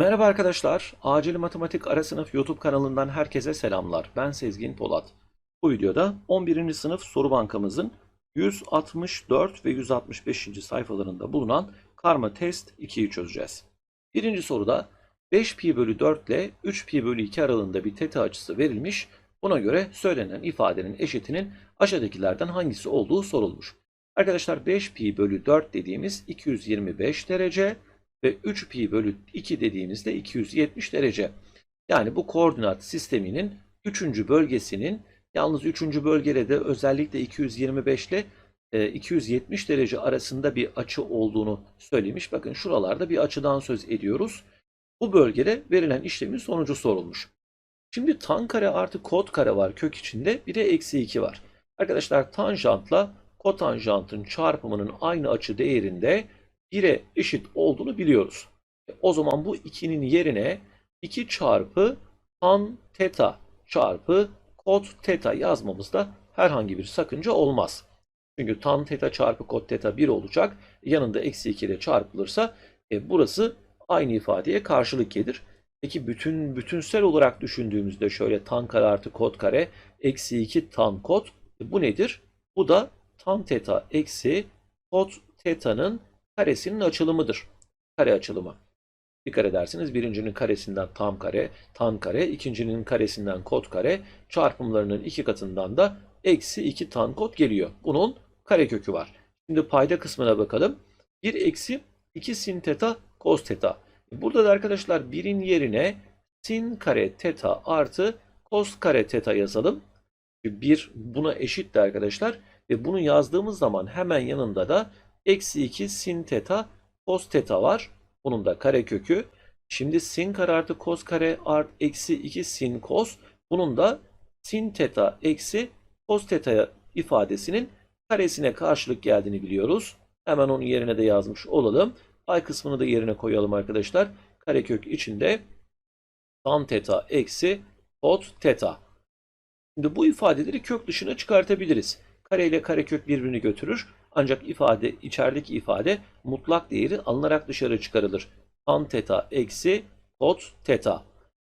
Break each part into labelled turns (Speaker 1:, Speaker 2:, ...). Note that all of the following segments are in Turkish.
Speaker 1: Merhaba arkadaşlar, Acil Matematik Ara Sınıf YouTube kanalından herkese selamlar. Ben Sezgin Polat. Bu videoda 11. sınıf soru bankamızın 164 ve 165. sayfalarında bulunan karma test 2'yi çözeceğiz. Birinci soruda 5 pi bölü 4 ile 3 pi bölü 2 aralığında bir teta açısı verilmiş. Buna göre söylenen ifadenin eşitinin aşağıdakilerden hangisi olduğu sorulmuş. Arkadaşlar 5 pi bölü 4 dediğimiz 225 derece ve 3 pi bölü 2 dediğimizde 270 derece. Yani bu koordinat sisteminin 3. bölgesinin yalnız 3. bölgede de özellikle 225 ile e, 270 derece arasında bir açı olduğunu söylemiş. Bakın şuralarda bir açıdan söz ediyoruz. Bu bölgede verilen işlemin sonucu sorulmuş. Şimdi tan kare artı kot kare var kök içinde. Bir de eksi 2 var. Arkadaşlar tanjantla kotanjantın çarpımının aynı açı değerinde 1'e eşit olduğunu biliyoruz. E, O zaman bu 2'nin yerine 2 çarpı tan teta çarpı kot teta yazmamızda herhangi bir sakınca olmaz. Çünkü tan teta çarpı kot teta 1 olacak. Yanında eksi 2 ile çarpılırsa e, burası aynı ifadeye karşılık gelir. Peki bütün bütünsel olarak düşündüğümüzde şöyle tan kare artı kot kare eksi 2 tan kot e, bu nedir? Bu da tan teta eksi kot teta'nın karesinin açılımıdır. Kare açılımı. Dikkat edersiniz birincinin karesinden tam kare, tan kare, ikincinin karesinden kot kare, çarpımlarının iki katından da eksi 2 tan kot geliyor. Bunun karekökü var. Şimdi payda kısmına bakalım. 1 eksi 2 sin teta cos teta. Burada da arkadaşlar 1'in yerine sin kare teta artı cos kare teta yazalım. 1 buna eşitti arkadaşlar. Ve bunu yazdığımız zaman hemen yanında da eksi 2 sin teta cos teta var. Bunun da karekökü. Şimdi sin kare artı cos kare artı eksi 2 sin cos. Bunun da sin teta eksi cos teta ifadesinin karesine karşılık geldiğini biliyoruz. Hemen onun yerine de yazmış olalım. Pay kısmını da yerine koyalım arkadaşlar. Karekök içinde tan teta eksi kot teta. Şimdi bu ifadeleri kök dışına çıkartabiliriz. Kare ile karekök birbirini götürür. Ancak ifade içerideki ifade mutlak değeri alınarak dışarı çıkarılır. Tan teta eksi kot teta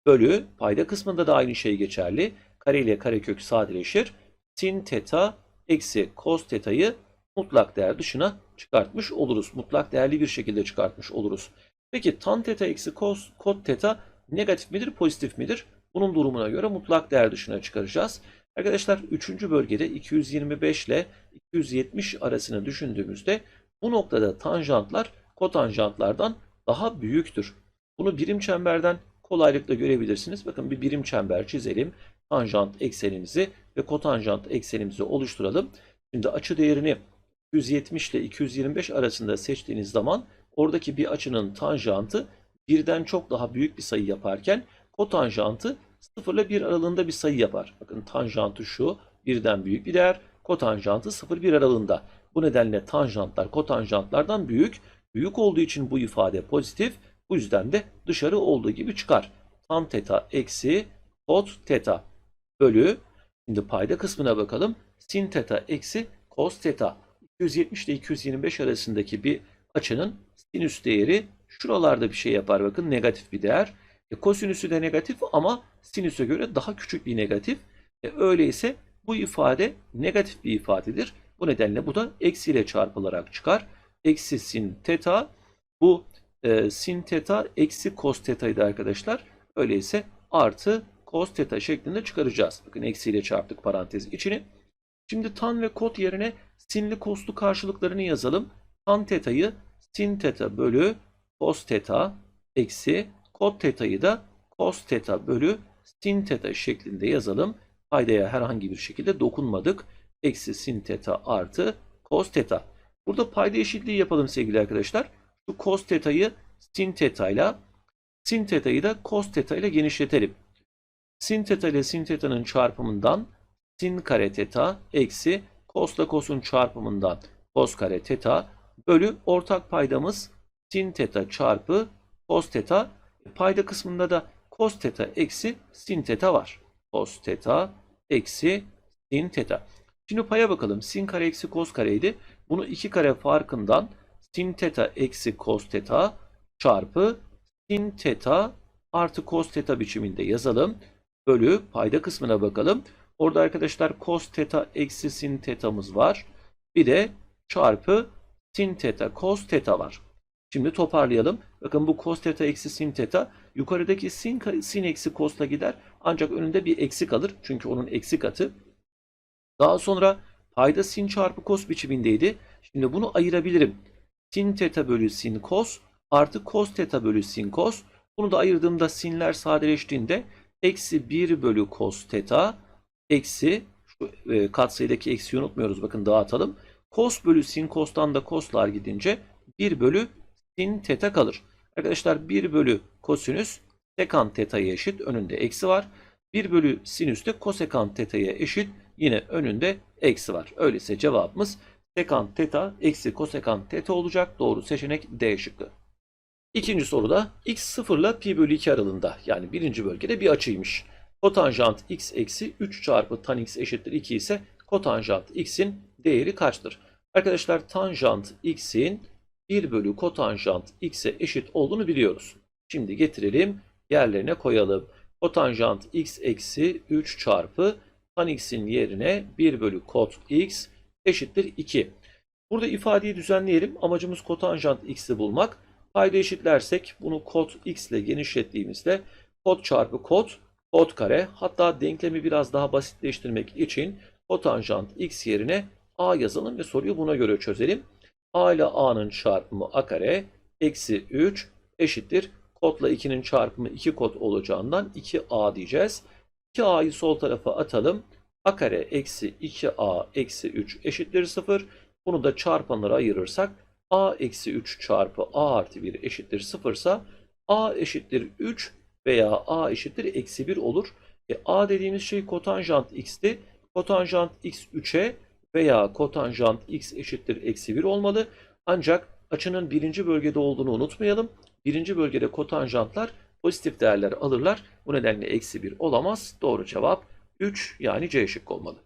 Speaker 1: bölü payda kısmında da aynı şey geçerli. Kare ile karekök sadeleşir. Sin teta eksi cos teta'yı mutlak değer dışına çıkartmış oluruz. Mutlak değerli bir şekilde çıkartmış oluruz. Peki tan teta eksi cos kot teta negatif midir pozitif midir? Bunun durumuna göre mutlak değer dışına çıkaracağız. Arkadaşlar 3. bölgede 225 ile 270 arasını düşündüğümüzde bu noktada tanjantlar kotanjantlardan daha büyüktür. Bunu birim çemberden kolaylıkla görebilirsiniz. Bakın bir birim çember çizelim. Tanjant eksenimizi ve kotanjant eksenimizi oluşturalım. Şimdi açı değerini 270 ile 225 arasında seçtiğiniz zaman oradaki bir açının tanjantı birden çok daha büyük bir sayı yaparken kotanjantı 0 ile 1 aralığında bir sayı yapar. Bakın tanjantı şu birden büyük bir değer. Kotanjantı 0-1 aralığında. Bu nedenle tanjantlar kotanjantlardan büyük. Büyük olduğu için bu ifade pozitif. Bu yüzden de dışarı olduğu gibi çıkar. Tan teta eksi kot teta bölü. Şimdi payda kısmına bakalım. Sin teta eksi cos teta. 270 ile 225 arasındaki bir açının sinüs değeri şuralarda bir şey yapar. Bakın negatif bir değer. E, kosinüsü de negatif ama sinüse göre daha küçük bir negatif. E, öyleyse bu ifade negatif bir ifadedir. Bu nedenle bu da eksi ile çarpılarak çıkar. Eksi sin teta bu e, sin teta eksi cos teta'ydı arkadaşlar. Öyleyse artı cos teta şeklinde çıkaracağız. Bakın eksi ile çarptık parantez içini. Şimdi tan ve kot yerine sinli cos'lu karşılıklarını yazalım. Tan teta'yı sin teta bölü cos teta eksi kot teta'yı da cos teta bölü sin teta şeklinde yazalım. Paydaya herhangi bir şekilde dokunmadık. Eksi sin teta artı cos teta. Burada payda eşitliği yapalım sevgili arkadaşlar. Şu cos teta'yı sin teta ile sin teta'yı da cos teta ile genişletelim. Sin teta ile sin teta'nın çarpımından sin kare teta eksi cos ile cos'un çarpımından cos kare teta bölü ortak paydamız sin teta çarpı cos teta. Payda kısmında da cos teta eksi sin teta var. Cos teta eksi sin teta. Şimdi paya bakalım. Sin kare eksi cos kareydi. Bunu iki kare farkından sin teta eksi cos teta çarpı sin teta artı cos teta biçiminde yazalım. Bölü payda kısmına bakalım. Orada arkadaşlar cos teta eksi sin tetamız var. Bir de çarpı sin teta cos teta var. Şimdi toparlayalım. Bakın bu cos teta eksi sin teta yukarıdaki sin, sin eksi cos'la gider. Ancak önünde bir eksi kalır. Çünkü onun eksi katı. Daha sonra payda sin çarpı cos biçimindeydi. Şimdi bunu ayırabilirim. Sin teta bölü sin cos artı cos teta bölü sin cos. Bunu da ayırdığımda sinler sadeleştiğinde eksi 1 bölü cos teta eksi şu e, katsayıdaki eksiyi unutmuyoruz. Bakın dağıtalım. Cos bölü sin cos'tan da cos'lar gidince 1 bölü sin teta kalır. Arkadaşlar 1 bölü kosinüs sekant teta'ya eşit. Önünde eksi var. 1 bölü sinüs de kosekant teta'ya eşit. Yine önünde eksi var. Öyleyse cevabımız sekant teta eksi kosekant teta olacak. Doğru seçenek D şıkkı. İkinci soruda x 0 ile pi bölü 2 aralığında yani birinci bölgede bir açıymış. Kotanjant x eksi 3 çarpı tan x eşittir 2 ise kotanjant x'in değeri kaçtır? Arkadaşlar tanjant x'in 1 bölü kotanjant x'e eşit olduğunu biliyoruz. Şimdi getirelim yerlerine koyalım. Kotanjant x eksi 3 çarpı tan x'in yerine 1 bölü kot x eşittir 2. Burada ifadeyi düzenleyelim. Amacımız kotanjant x'i bulmak. Payda eşitlersek bunu kot x ile genişlettiğimizde kot çarpı kot kot kare hatta denklemi biraz daha basitleştirmek için kotanjant x yerine a yazalım ve soruyu buna göre çözelim. A ile a'nın çarpımı a kare eksi 3 eşittir. Kotla 2'nin çarpımı 2 kot olacağından 2a diyeceğiz. 2a'yı sol tarafa atalım. a kare eksi 2a eksi 3 eşittir 0. Bunu da çarpanlara ayırırsak a eksi 3 çarpı a artı 1 eşittir 0 ise a eşittir 3 veya a eşittir eksi 1 olur. E, a dediğimiz şey kotanjant x'ti. Kotanjant x 3'e veya kotanjant x eşittir eksi 1 olmalı. Ancak açının birinci bölgede olduğunu unutmayalım. Birinci bölgede kotanjantlar pozitif değerler alırlar. Bu nedenle eksi 1 olamaz. Doğru cevap 3 yani C şıkkı olmalı.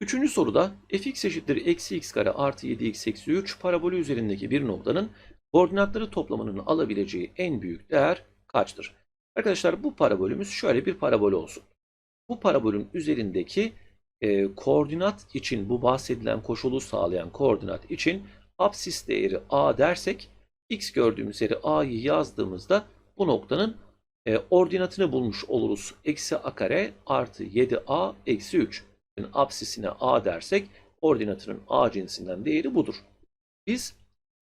Speaker 1: Üçüncü soruda fx eşittir eksi x kare artı 7x eksi 3 parabolü üzerindeki bir noktanın koordinatları toplamının alabileceği en büyük değer kaçtır? Arkadaşlar bu parabolümüz şöyle bir parabol olsun. Bu parabolün üzerindeki e, koordinat için bu bahsedilen koşulu sağlayan koordinat için absis değeri a dersek x gördüğümüz yere a'yı yazdığımızda bu noktanın e, ordinatını bulmuş oluruz. Eksi a kare artı 7a eksi 3 absisine a dersek ordinatının a cinsinden değeri budur. Biz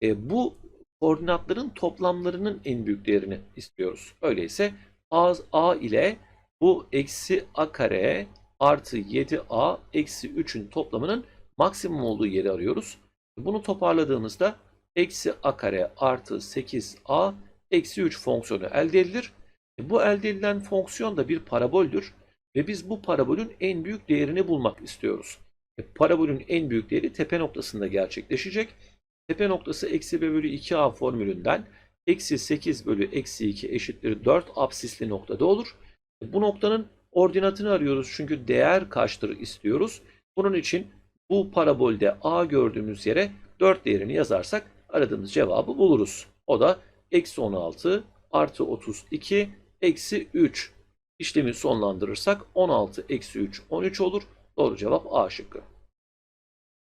Speaker 1: e, bu koordinatların toplamlarının en büyük değerini istiyoruz. Öyleyse a, a ile bu eksi a kare artı 7a eksi 3'ün toplamının maksimum olduğu yeri arıyoruz. Bunu toparladığımızda eksi a kare artı 8a eksi 3 fonksiyonu elde edilir. E, bu elde edilen fonksiyon da bir paraboldür. Ve biz bu parabolün en büyük değerini bulmak istiyoruz. E, parabolün en büyük değeri tepe noktasında gerçekleşecek. Tepe noktası eksi b bölü 2a formülünden eksi 8 bölü eksi 2 eşittir 4 absisli noktada olur. E, bu noktanın ordinatını arıyoruz çünkü değer kaçtır istiyoruz. Bunun için bu parabolde a gördüğümüz yere 4 değerini yazarsak aradığımız cevabı buluruz. O da eksi 16 artı 32 eksi 3 İşlemi sonlandırırsak 16 eksi 3 13 olur. Doğru cevap A şıkkı.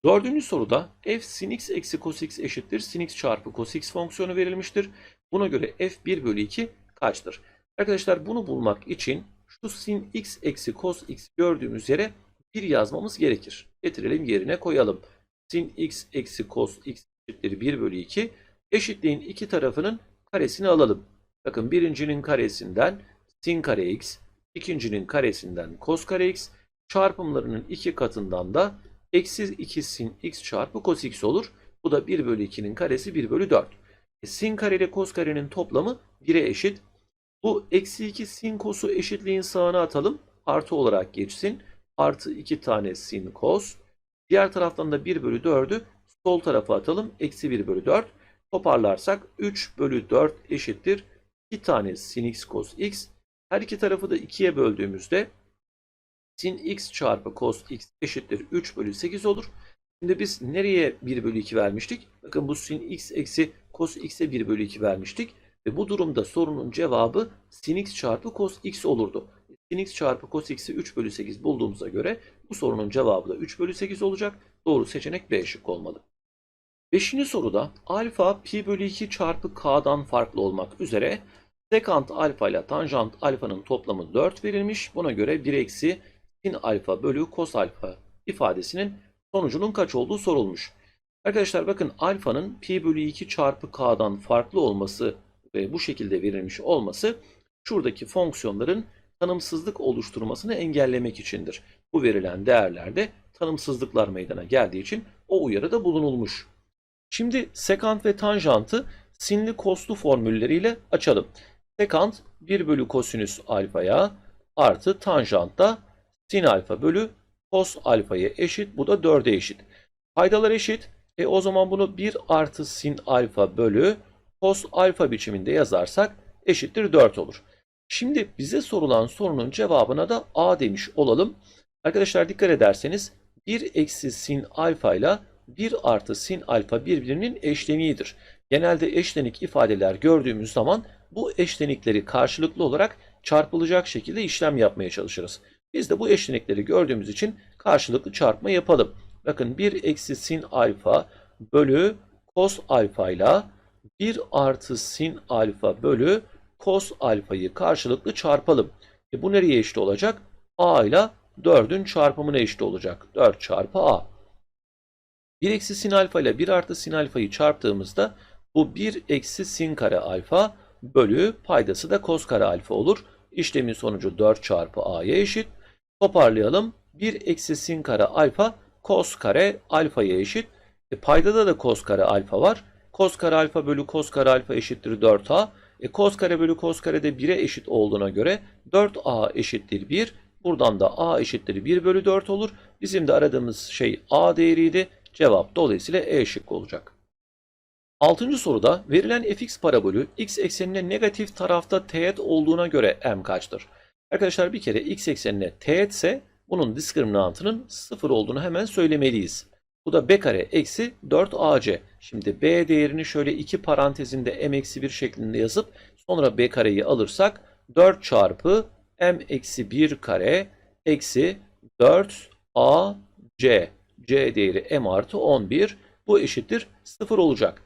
Speaker 1: Dördüncü soruda f sin x eksi cos x eşittir sin x çarpı cos x fonksiyonu verilmiştir. Buna göre f 1 bölü 2 kaçtır? Arkadaşlar bunu bulmak için şu sin x eksi cos x gördüğümüz yere 1 yazmamız gerekir. Getirelim yerine koyalım. Sin x eksi cos x eşittir 1 bölü 2. Eşitliğin iki tarafının karesini alalım. Bakın birincinin karesinden sin kare x, ikincinin karesinden cos kare x, çarpımlarının iki katından da eksi 2 sin x çarpı cos x olur. Bu da 1 bölü 2'nin karesi 1 bölü 4. E, sin kare ile cos karenin toplamı 1'e eşit. Bu eksi 2 sin cos'u eşitliğin sağına atalım. Artı olarak geçsin. Artı 2 tane sin cos. Diğer taraftan da 1 bölü 4'ü sol tarafa atalım. Eksi 1 bölü 4. Toparlarsak 3 bölü 4 eşittir. 2 tane sin x cos x her iki tarafı da 2'ye böldüğümüzde sin x çarpı cos x eşittir 3 bölü 8 olur. Şimdi biz nereye 1 bölü 2 vermiştik? Bakın bu sin x eksi cos x'e 1 bölü 2 vermiştik. Ve bu durumda sorunun cevabı sin x çarpı cos x olurdu. Sin x çarpı cos x'i 3 bölü 8 bulduğumuza göre bu sorunun cevabı da 3 bölü 8 olacak. Doğru seçenek B şık olmalı. Beşinci soruda alfa pi bölü 2 çarpı k'dan farklı olmak üzere sekant alfa ile tanjant alfanın toplamı 4 verilmiş. Buna göre 1 eksi sin alfa bölü cos alfa ifadesinin sonucunun kaç olduğu sorulmuş. Arkadaşlar bakın alfanın pi bölü 2 çarpı k'dan farklı olması ve bu şekilde verilmiş olması şuradaki fonksiyonların tanımsızlık oluşturmasını engellemek içindir. Bu verilen değerlerde tanımsızlıklar meydana geldiği için o uyarıda bulunulmuş. Şimdi sekant ve tanjantı sinli koslu formülleriyle açalım. Sekant 1 bölü kosinüs alfaya artı tanjant da sin alfa bölü cos alfaya eşit. Bu da 4'e eşit. Paydalar eşit. E o zaman bunu 1 artı sin alfa bölü cos alfa biçiminde yazarsak eşittir 4 olur. Şimdi bize sorulan sorunun cevabına da A demiş olalım. Arkadaşlar dikkat ederseniz 1 eksi sin alfa ile 1 artı sin alfa birbirinin eşleniğidir. Genelde eşlenik ifadeler gördüğümüz zaman bu eşlenikleri karşılıklı olarak çarpılacak şekilde işlem yapmaya çalışırız. Biz de bu eşlenikleri gördüğümüz için karşılıklı çarpma yapalım. Bakın 1 eksi sin alfa bölü cos alfa ile 1 artı sin alfa bölü cos alfayı karşılıklı çarpalım. E bu nereye eşit olacak? A ile 4'ün çarpımına eşit olacak. 4 çarpı A. 1 eksi sin alfa ile 1 artı sin alfayı çarptığımızda bu 1 eksi sin kare alfa bölü paydası da cos kare alfa olur. İşlemin sonucu 4 çarpı a'ya eşit. Toparlayalım. 1 eksi sin kare alfa cos kare alfaya eşit. E, paydada da cos kare alfa var. Cos kare alfa bölü cos kare alfa eşittir 4a. E, cos kare bölü cos kare de 1'e eşit olduğuna göre 4a eşittir 1. Buradan da a eşittir 1 bölü 4 olur. Bizim de aradığımız şey a değeriydi. Cevap dolayısıyla E şıkkı olacak. Altıncı soruda verilen fx parabolü x eksenine negatif tarafta teğet olduğuna göre m kaçtır? Arkadaşlar bir kere x eksenine teğetse bunun diskriminantının 0 olduğunu hemen söylemeliyiz. Bu da b kare eksi 4ac. Şimdi b değerini şöyle iki parantezinde m eksi 1 şeklinde yazıp sonra b kareyi alırsak 4 çarpı m eksi 1 kare eksi 4ac c değeri m artı 11 bu eşittir 0 olacak.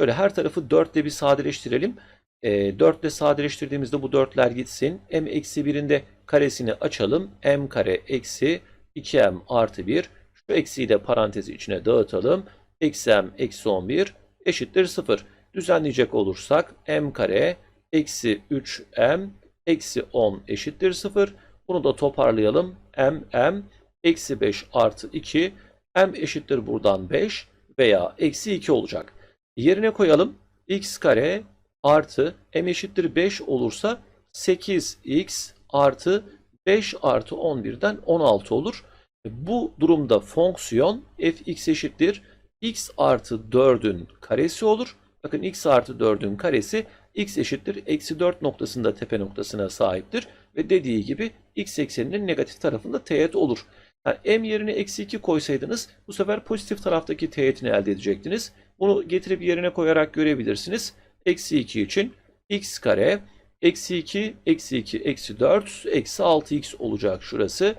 Speaker 1: Şöyle her tarafı 4 ile bir sadeleştirelim. E, 4 ile sadeleştirdiğimizde bu 4'ler gitsin. m eksi 1'in de karesini açalım. m kare eksi 2m artı 1. Şu eksiyi de parantezi içine dağıtalım. Eksi m eksi 11 eşittir 0. Düzenleyecek olursak m kare eksi 3m eksi 10 eşittir 0. Bunu da toparlayalım. m m eksi 5 artı 2 m eşittir buradan 5 veya eksi 2 olacak. Yerine koyalım. x kare artı m eşittir 5 olursa 8x artı 5 artı 11'den 16 olur. Bu durumda fonksiyon fx eşittir x artı 4'ün karesi olur. Bakın x artı 4'ün karesi x eşittir eksi 4 noktasında tepe noktasına sahiptir. Ve dediği gibi x ekseninin negatif tarafında teğet olur. Yani m yerine eksi 2 koysaydınız bu sefer pozitif taraftaki teğetini elde edecektiniz. Bunu getirip yerine koyarak görebilirsiniz. Eksi 2 için x kare eksi 2 eksi 2 eksi 4 eksi 6x olacak şurası.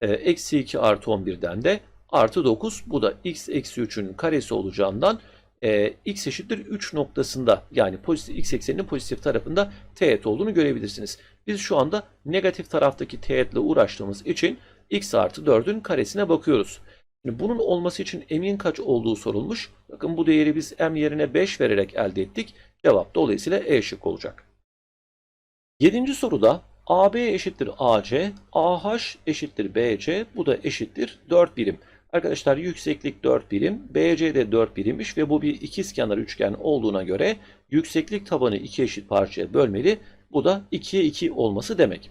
Speaker 1: Ee, eksi 2 artı 11'den de artı 9 bu da x eksi 3'ün karesi olacağından e, x eşittir 3 noktasında yani pozitif, x ekseninin pozitif tarafında teğet olduğunu görebilirsiniz. Biz şu anda negatif taraftaki teğetle uğraştığımız için x artı 4'ün karesine bakıyoruz. Şimdi bunun olması için m'in kaç olduğu sorulmuş. Bakın bu değeri biz m yerine 5 vererek elde ettik. Cevap dolayısıyla E şık olacak. Yedinci soruda AB eşittir AC, AH eşittir BC, bu da eşittir 4 birim. Arkadaşlar yükseklik 4 birim, BC de 4 birimmiş ve bu bir ikizkenar üçgen olduğuna göre yükseklik tabanı iki eşit parçaya bölmeli. Bu da 2'ye 2 olması demek.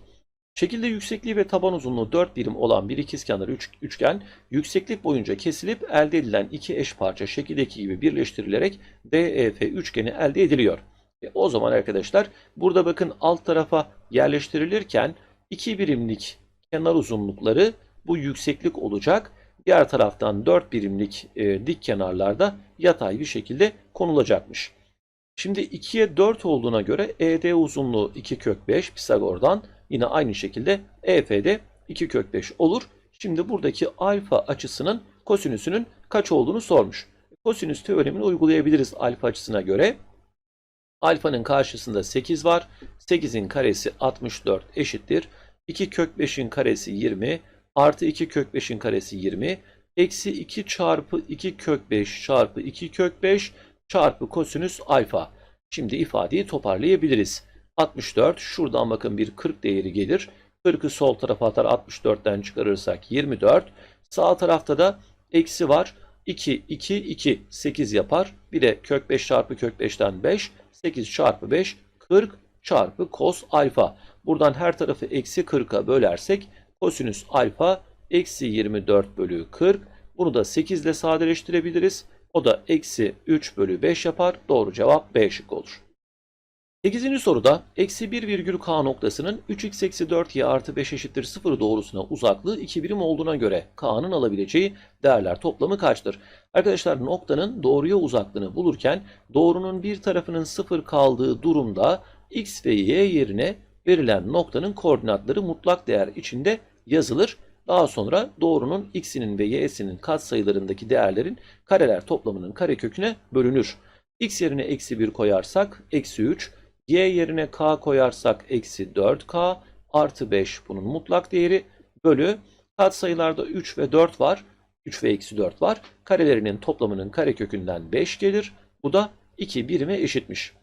Speaker 1: Şekilde yüksekliği ve taban uzunluğu 4 birim olan bir ikizkenar üç, üçgen yükseklik boyunca kesilip elde edilen iki eş parça şekildeki gibi birleştirilerek DEF üçgeni elde ediliyor. E, o zaman arkadaşlar burada bakın alt tarafa yerleştirilirken 2 birimlik kenar uzunlukları bu yükseklik olacak. Diğer taraftan 4 birimlik e, dik kenarlarda yatay bir şekilde konulacakmış. Şimdi 2'ye 4 olduğuna göre ED uzunluğu 2 kök 5 Pisagor'dan yine aynı şekilde EF'de 2 kök 5 olur. Şimdi buradaki alfa açısının kosinüsünün kaç olduğunu sormuş. Kosinüs teoremini uygulayabiliriz alfa açısına göre. Alfanın karşısında 8 var. 8'in karesi 64 eşittir. 2 kök 5'in karesi 20 artı 2 kök 5'in karesi 20 eksi 2 çarpı 2 kök 5 çarpı 2 kök 5 çarpı kosinüs alfa. Şimdi ifadeyi toparlayabiliriz. 64 şuradan bakın bir 40 değeri gelir. 40'ı sol tarafa atar 64'ten çıkarırsak 24. Sağ tarafta da eksi var. 2, 2, 2, 8 yapar. Bir de kök 5 çarpı kök 5'ten 5. 8 çarpı 5, 40 çarpı kos alfa. Buradan her tarafı eksi 40'a bölersek kosinüs alfa eksi 24 bölü 40. Bunu da 8 ile sadeleştirebiliriz. O da eksi 3 bölü 5 yapar. Doğru cevap B şık olur. 8. soruda eksi 1 virgül k noktasının 3x eksi 4y artı 5 eşittir 0 doğrusuna uzaklığı 2 birim olduğuna göre k'nın alabileceği değerler toplamı kaçtır? Arkadaşlar noktanın doğruya uzaklığını bulurken doğrunun bir tarafının 0 kaldığı durumda x ve y yerine verilen noktanın koordinatları mutlak değer içinde yazılır. Daha sonra doğrunun x'inin ve y'sinin katsayılarındaki değerlerin kareler toplamının kareköküne bölünür. x yerine eksi 1 koyarsak eksi 3, y yerine k koyarsak eksi 4k artı 5 bunun mutlak değeri bölü katsayılarda 3 ve 4 var. 3 ve eksi 4 var. Karelerinin toplamının karekökünden 5 gelir. Bu da 2 birime eşitmiş.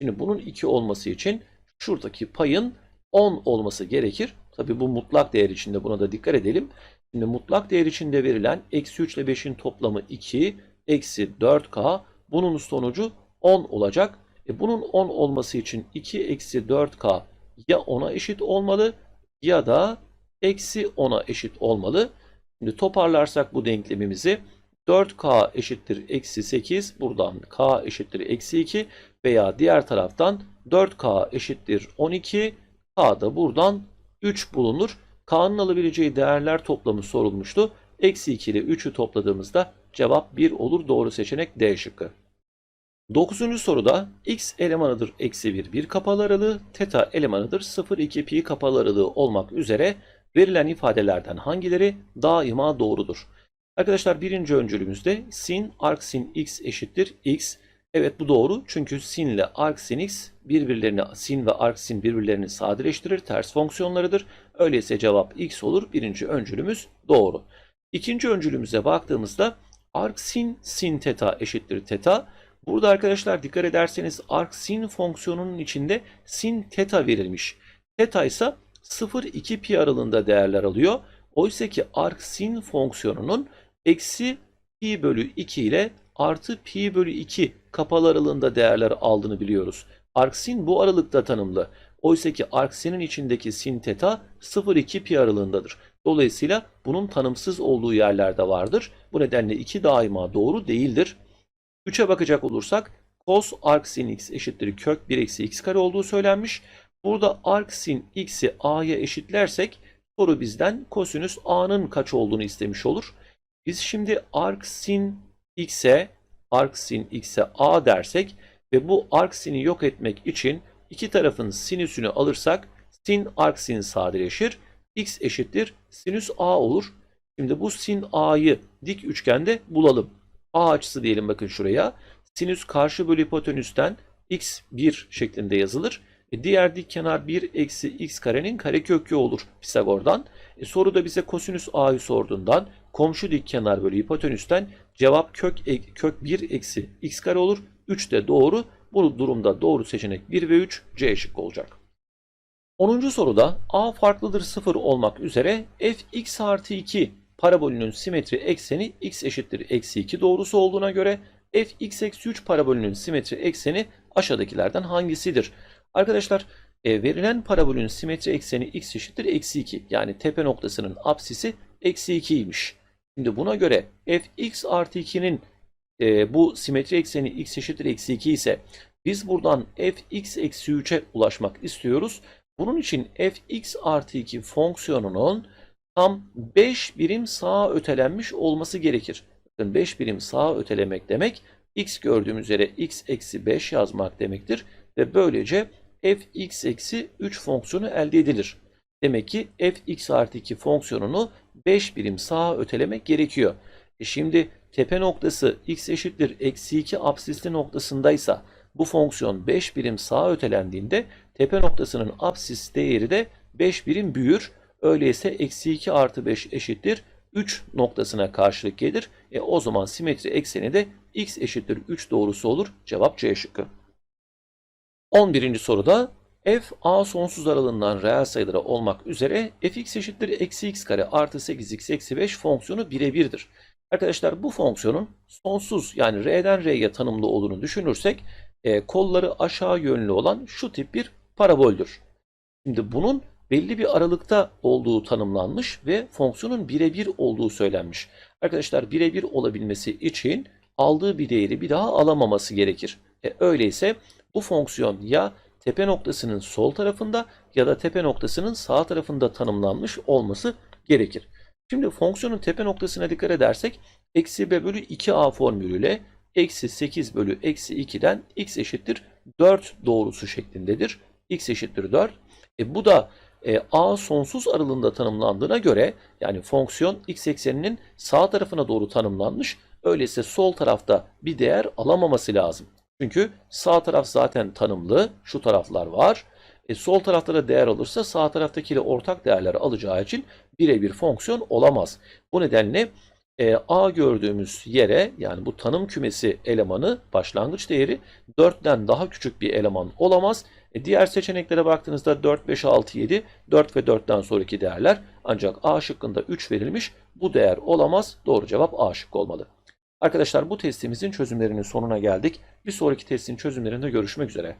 Speaker 1: Şimdi bunun 2 olması için şuradaki payın 10 olması gerekir. Tabi bu mutlak değer içinde buna da dikkat edelim. Şimdi mutlak değer içinde verilen eksi 3 ile 5'in toplamı 2 eksi 4k bunun sonucu 10 olacak. E bunun 10 olması için 2 eksi 4k ya 10'a eşit olmalı ya da eksi 10'a eşit olmalı. Şimdi toparlarsak bu denklemimizi 4k eşittir eksi 8 buradan k eşittir eksi 2 veya diğer taraftan 4k eşittir 12 k da buradan 3 bulunur. K'nın alabileceği değerler toplamı sorulmuştu. Eksi 2 ile 3'ü topladığımızda cevap 1 olur. Doğru seçenek D şıkkı. 9. soruda x elemanıdır eksi 1 bir kapalı aralığı, teta elemanıdır 0 2 pi kapalı aralığı olmak üzere verilen ifadelerden hangileri daima doğrudur? Arkadaşlar birinci öncülümüzde sin arc sin x eşittir x. Evet bu doğru çünkü sin ile arc sin x birbirlerini sin ve arc sin birbirlerini sadeleştirir ters fonksiyonlarıdır. Öyleyse cevap x olur. Birinci öncülümüz doğru. İkinci öncülümüze baktığımızda arc sin sin teta eşittir teta. Burada arkadaşlar dikkat ederseniz arc sin fonksiyonunun içinde sin teta verilmiş. Teta ise 0-2 pi aralığında değerler alıyor. Oysa ki arc sin fonksiyonunun eksi pi bölü 2 ile artı pi bölü 2 kapalı aralığında değerler aldığını biliyoruz. Arc sin bu aralıkta tanımlı. Oysa ki arc sin'in içindeki sin teta 0-2 pi aralığındadır. Dolayısıyla bunun tanımsız olduğu yerlerde vardır. Bu nedenle 2 daima doğru değildir. 3'e bakacak olursak cos arc sin x eşittir kök 1 eksi x kare olduğu söylenmiş. Burada arc sin x'i a'ya eşitlersek soru bizden kosinüs a'nın kaç olduğunu istemiş olur. Biz şimdi arc sin x'e arc sin x'e a dersek ve bu arc sin'i yok etmek için iki tarafın sinüsünü alırsak sin arc sin sadeleşir. x eşittir sinüs a olur. Şimdi bu sin a'yı dik üçgende bulalım. A açısı diyelim bakın şuraya. Sinüs karşı bölü hipotenüsten x 1 şeklinde yazılır. E diğer dik kenar 1 eksi x karenin karekökü olur Pisagor'dan. E soruda bize kosinüs a'yı sorduğundan komşu dik kenar bölü hipotenüsten cevap kök, e, kök 1 eksi x kare olur. 3 de doğru. Bu durumda doğru seçenek 1 ve 3 C şıkkı olacak. 10. soruda a farklıdır 0 olmak üzere f x artı 2 parabolünün simetri ekseni x eşittir eksi 2 doğrusu olduğuna göre f x eksi 3 parabolünün simetri ekseni aşağıdakilerden hangisidir? Arkadaşlar e, verilen parabolün simetri ekseni x eşittir eksi 2 yani tepe noktasının apsisi eksi 2'ymiş. Şimdi buna göre f x artı 2'nin e, bu simetri ekseni x eşittir eksi 2 ise biz buradan f x eksi 3'e ulaşmak istiyoruz. Bunun için f x artı 2 fonksiyonunun tam 5 birim sağa ötelenmiş olması gerekir. Bakın 5 birim sağa ötelemek demek x gördüğümüz yere x eksi 5 yazmak demektir. Ve böylece fx eksi 3 fonksiyonu elde edilir. Demek ki fx artı 2 fonksiyonunu 5 birim sağa ötelemek gerekiyor. E şimdi tepe noktası x eşittir eksi 2 absisli noktasındaysa bu fonksiyon 5 birim sağa ötelendiğinde tepe noktasının absis değeri de 5 birim büyür. Öyleyse eksi 2 artı 5 eşittir 3 noktasına karşılık gelir. E o zaman simetri ekseni de x eşittir 3 doğrusu olur. Cevap C şıkkı. 11. soruda f a sonsuz aralığından reel sayılara olmak üzere fx eşittir eksi x kare artı 8x eksi 5 fonksiyonu birebirdir. Arkadaşlar bu fonksiyonun sonsuz yani r'den r'ye tanımlı olduğunu düşünürsek e, kolları aşağı yönlü olan şu tip bir paraboldür. Şimdi bunun belli bir aralıkta olduğu tanımlanmış ve fonksiyonun birebir olduğu söylenmiş. Arkadaşlar birebir olabilmesi için aldığı bir değeri bir daha alamaması gerekir. E, öyleyse bu fonksiyon ya tepe noktasının sol tarafında ya da tepe noktasının sağ tarafında tanımlanmış olması gerekir. Şimdi fonksiyonun tepe noktasına dikkat edersek eksi b bölü 2a formülüyle eksi 8 bölü eksi 2'den x eşittir 4 doğrusu şeklindedir. x eşittir 4. E, bu da e, a sonsuz aralığında tanımlandığına göre yani fonksiyon x ekseninin sağ tarafına doğru tanımlanmış. Öyleyse sol tarafta bir değer alamaması lazım. Çünkü sağ taraf zaten tanımlı. Şu taraflar var. E, sol tarafta da değer alırsa sağ taraftakiyle ortak değerler alacağı için birebir fonksiyon olamaz. Bu nedenle e, A gördüğümüz yere yani bu tanım kümesi elemanı başlangıç değeri 4'ten daha küçük bir eleman olamaz. E, diğer seçeneklere baktığınızda 4, 5, 6, 7, 4 ve 4'ten sonraki değerler ancak A şıkkında 3 verilmiş. Bu değer olamaz. Doğru cevap A şıkkı olmalı. Arkadaşlar bu testimizin çözümlerinin sonuna geldik. Bir sonraki testin çözümlerinde görüşmek üzere.